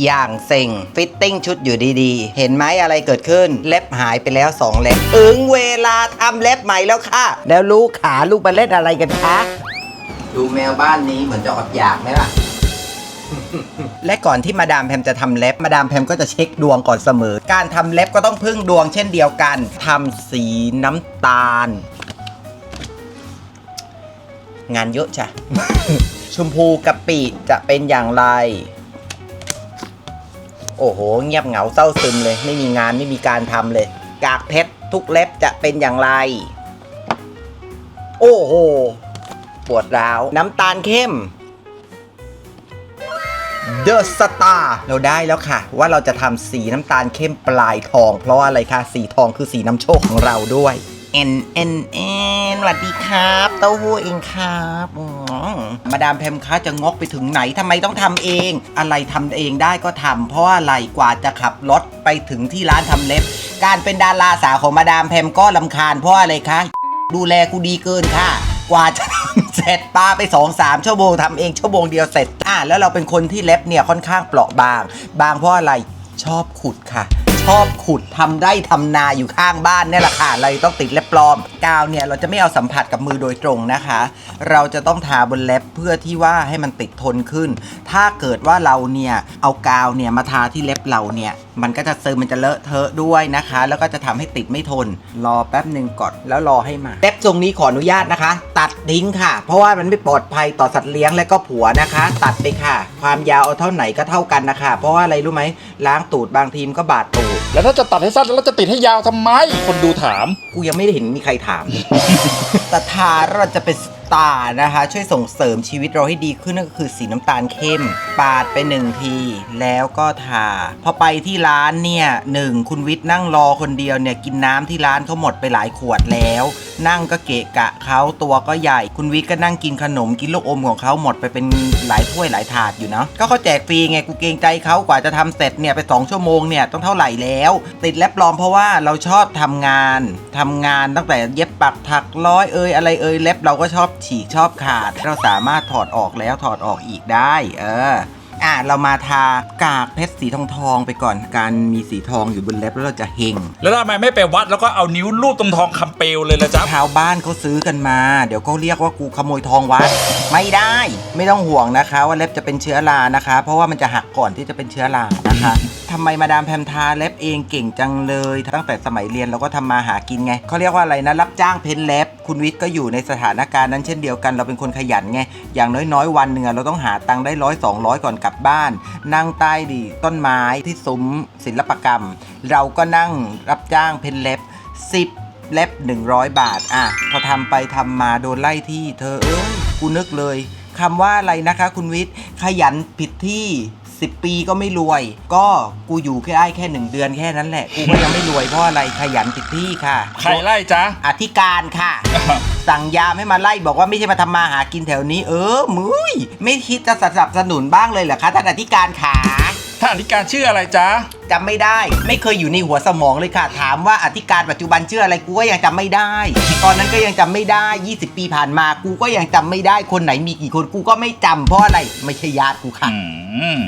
อย่างเซ็งฟิตติ้งชุดอยู่ดีๆ เห็นไหมอะไรเกิดขึ้น เล็บหายไปแล้ว 2 เล็บถึงเวลาทำเล็บใหม่แล้วค่ะ แล้วลูกขาลูกมาเล่นอะไรกันคะ ดูแมวบ้านนี้เหมือนจะอดอยากไหมล่ะ และก่อนที่มาดามแพมจะทำเล็บ มาดามแพมก็จะเช็คดวงก่อนเสมอ การทำเล็บก็ต้องพึ่งดวงเช่นเดียวกันทำสีน้ำตาล งานเยอะจ้ะ ชมพูกะปิจะเป็นอย่างไร โอ้โห เงียบเหงาเศร้าซึมเลย ไม่มีงานไม่มีการทำเลย กากเพชรทุกเล็บจะเป็นอย่างไร โอ้โห ปวดร้าว น้ำตาลเข้ม The Star เราได้แล้วค่ะ ว่าเราจะทำสีน้ำตาลเข้มปลายทอง เพราะอะไรคะ สีทองคือสีน้ำโชคของเราด้วย N N N สวัสดีครับ เต้าหู้เองครับมาดามแพมค้าจะงกไปถึงไหนทำไมต้องทำเอง อะไรทำเองได้ก็ทำเพราะอะไรกว่าจะขับรถไปถึงที่ร้านทำเล็บ การเป็นดาราสาวของมาดามแพมก็ลำคาญเพราะอะไรคะ ดูแลกูดีเกินค่ะ กว่าจะเสร็จปาไป2อสามชั่วโมงทำเองชั่วโมงเดียวเสร็จอะแล้วเราเป็นคนที่เล็บเนี่ยค่อนข้างเปราะบาง บางเพราะอะไรชอบขุดค่ะ ชอบขุดทำไร่ทำนาอยู่ข้างบ้านเนี่ยแหละค่ะเราต้องติดเล็บปลอม กาวเนี่ยเราจะไม่เอาสัมผัสกับมือโดยตรงนะคะ เราจะต้องทาบนเล็บเพื่อที่ว่าให้มันติดทนขึ้น ถ้าเกิดว่าเราเนี่ยเอากาวเนี่ยมาทาที่เล็บเราเนี่ยมันก็จะซึมมันจะเลอะเทอะด้วยนะคะ แล้วก็จะทำให้ติดไม่ทน รอแป๊บหนึ่งก่อนแล้วรอให้มาเล็บทรงนี้ขออนุญาตนะคะ ตัดทิ้งค่ะ เพราะว่ามันไม่ปลอดภัยต่อสัตว์เลี้ยงและก็ผัวนะคะ ตัดไปค่ะ ความยาวเอาเท่าไหนก็เท่ากันนะคะ เพราะว่าอะไรรู้ไหมล้างตูดบางทีมก็บาดตูดแล้วถ้าจะตัดให้สั้นแล้วจะติดให้ยาวทำไม คนดูถาม กูยังไม่ได้เห็นมีใครถาม แต่ทาเราจะเป็นส ตาร์นะคะ ช่วยส่งเสริมชีวิตเราให้ดีขึ้นนั่นก็คือสีน้ำตาลเข้ม ปาดไปหนึ่งที แล้วก็ทา พอไปที่ร้านเนี่ยหนึ่งคุณวิทย์นั่งรอคนเดียวเนี่ยกินน้ำที่ร้านเขาหมดไปหลายขวดแล้ว นั่งก็เกะกะเขาตัวก็ใหญ่ คุณวิทย์ก็นั่งกินขนมกินลูกอมของเขาหมดไปเป็นหลายถ้วยหลายถาดอยู่เนาะก็เขาแจกฟรีไงกูเกรงใจเขากว่าจะทำเสร็จเนี่ยไปสองชั่วโมงเนี่ยต้องเท่าไหร่แล้ว ติดแลบปลอมเพราะว่าเราชอบทำงานทำงานตั้งแต่เย็บปักถักร้อยเอยอะไรเอยเล็บเราก็ชอบฉีกชอบขาด เราสามารถถอดออกแล้วถอดออกอีกได้ เอออะเรามาทากากเพชรสีทองทองๆไปก่อนการมีสีทองอยู่บนเล็บแล้วเราจะเฮงแล้วทำไมไม่ไปวัดแล้วก็เอานิ้วลูบตรงทองคำเปลวเลยละจ๊ะชาวบ้านเขาซื้อกันมา เดี๋ยวเขาเรียกว่ากูขโมยทองวัด ไม่ได้ ไม่ต้องห่วงนะคะ ว่าเล็บจะเป็นเชื้อรานะคะ เพราะว่ามันจะหักก่อนที่จะเป็นเชื้อรานะคะ ทำไมมาดามแพมทาเล็บเองเก่งจังเลย ตั้งแต่สมัยเรียนเราก็ทำมาหากินไงเขาเรียกว่าอะไรนะรับจ้างเพ้นเล็บ คุณวิทย์ก็อยู่ในสถานการณ์นั้นเช่นเดียวกันเราเป็นคนขยันไงอย่างน้อยๆ วันหนึ่งอะเราต้องหาตังค์ได้ร้อยสองร้อยก่อนกลับบ้าน นั่งใต้ดีต้นไม้ที่ซุ้มศิลปกรรม เราก็นั่งรับจ้างเพ้นเล็บ10เล็บ 100 บาท อะ พอทำไปทำมาโดนไล่ที่เธอเอ้ยกูนึกเลยคำว่าอะไรนะคะ คุณวิทย์ขยันผิดที่ 10 ปีก็ไม่รวย ก็กูอยู่แค่ได้แค่ 1 เดือนแค่นั้นแหละ กูก็ยังไม่รวยเพราะอะไรขยันผิดที่ค่ะ ใครไล่จ๊ะ อธิการค่ะ สั่งยามให้มาไล่บอกว่าไม่ใช่มาทำมาหากินแถวนี้ เออมุ้ยไม่คิดจะสนับสนุนบ้างเลยเหรอคะท่านอธิการขาท่านอธิการชื่ออะไรจ๊ะ จำไม่ได้ ไม่เคยอยู่ในหัวสมองเลยค่ะ ถามว่าอธิการปัจจุบันชื่ออะไรกูก็ยังจำไม่ได้ ตอนนั้นก็ยังจำไม่ได้ 20 ปีผ่านมากูก็ยังจำไม่ได้คนไหนมีกี่คนกูก็ไม่จำเพราะอะไรไม่ใช่ญาติกูค่ะ อืม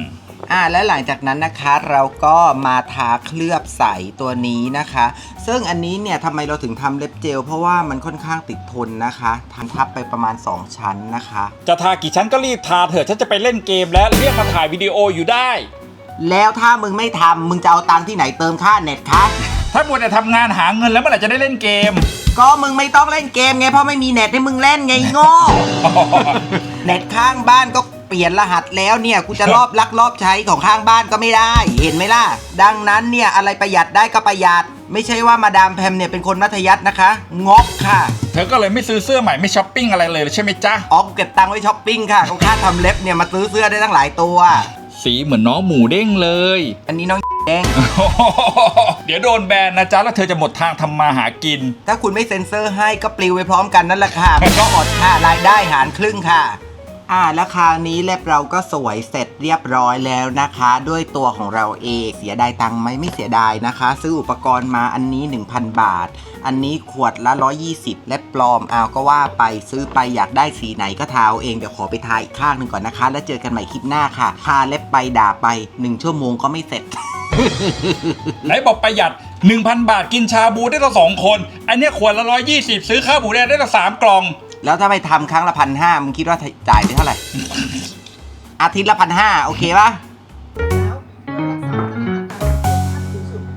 อ่าและหลังจากนั้นนะคะเราก็มาทาเคลือบใสตัวนี้นะคะ ซึ่งอันนี้เนี่ยทำไมเราถึงทำเล็บเจล เพราะว่ามันค่อนข้างติดทนนะคะทำทับไปประมาณ 2 ชั้นนะคะ จะทากี่ชั้นก็รีบทาเถอะฉันจะไปเล่นเกมแล้วเรียกมาถ่ายวิดีโออยู่ได้ แล้วถ้ามึงไม่ทำมึงจะเอาตังค์ที่ไหนเติมค่าเน็ตคะถ้ามัวแต่ทำงานหาเงินแล้วเมื่อไหร่จะได้เล่นเกม ก็มึงไม่ต้องเล่นเกมไงเพราะไม่มีเน็ตให้มึงเล่นไงโง่ เน็ตข้างบ้านก็ เปลี่ยนรหัสแล้วเนี่ยกูจะรอบลักลอบใช้ของข้างบ้านก็ไม่ได้เห็นไหมล่ะ ดังนั้นเนี่ยอะไรประหยัดได้ก็ประหยัด ไม่ใช่ว่ามาดามแพมเนี่ยเป็นคนมัธยัสถ์นะคะงกค่ะ เธอก็เลยไม่ซื้อเสื้อใหม่ไม่ช้อปปิ้งอะไรเลยใช่ไหมจ๊ะอ๋อกูเก็บตังค์ไว้ช้อปปิ้งค่ะเขาค่าทำเล็บเนี่ยมาซื้อเสื้อได้ตั้งหลายตัว สีเหมือนน้องหมูเด้งเลย อันนี้น้องแดง เดี๋ยวโดนแบนนะจ๊ะแล้วเธอจะหมดทางทำมาหากิน ถ้าคุณไม่เซ็นเซอร์ให้ก็ปลิวไปพร้อมกันนั่นแหละค่ะมันก็อดค่ะรายได้หารครึ่งค่ะ อ่าแล้วคราวนี้เล็บเราก็สวยเสร็จเรียบร้อยแล้วนะคะ ด้วยตัวของเราเองเสียดายตังค์ไหมไม่เสียดายนะคะ ซื้ออุปกรณ์มาอันนี้ 1,000 บาท อันนี้ขวดละ 120 เล็บปลอมเอาก็ว่าไปซื้อไปอยากได้สีไหนก็ทาเองเดี๋ยวขอไปทาอีกข้างหนึ่งก่อนนะคะ แล้วเจอกันใหม่คลิปหน้าค่ะทาเล็บไปด่าไป 1 ชั่วโมงก็ไม่เสร็จ ไหนบอกประหยัด 1,000 บาทกินชาบูได้ตั้งสองคน อันเนี้ยขวดละ120 ซื้อข้าวหมูแดงได้ตั้งสามกล่อง แล้วถ้าไปทำครั้งละพันห้ามึงคิดว่าจ่ายไปเท่าไหร่ อาทิตย์ละพันห้าโอเคปะ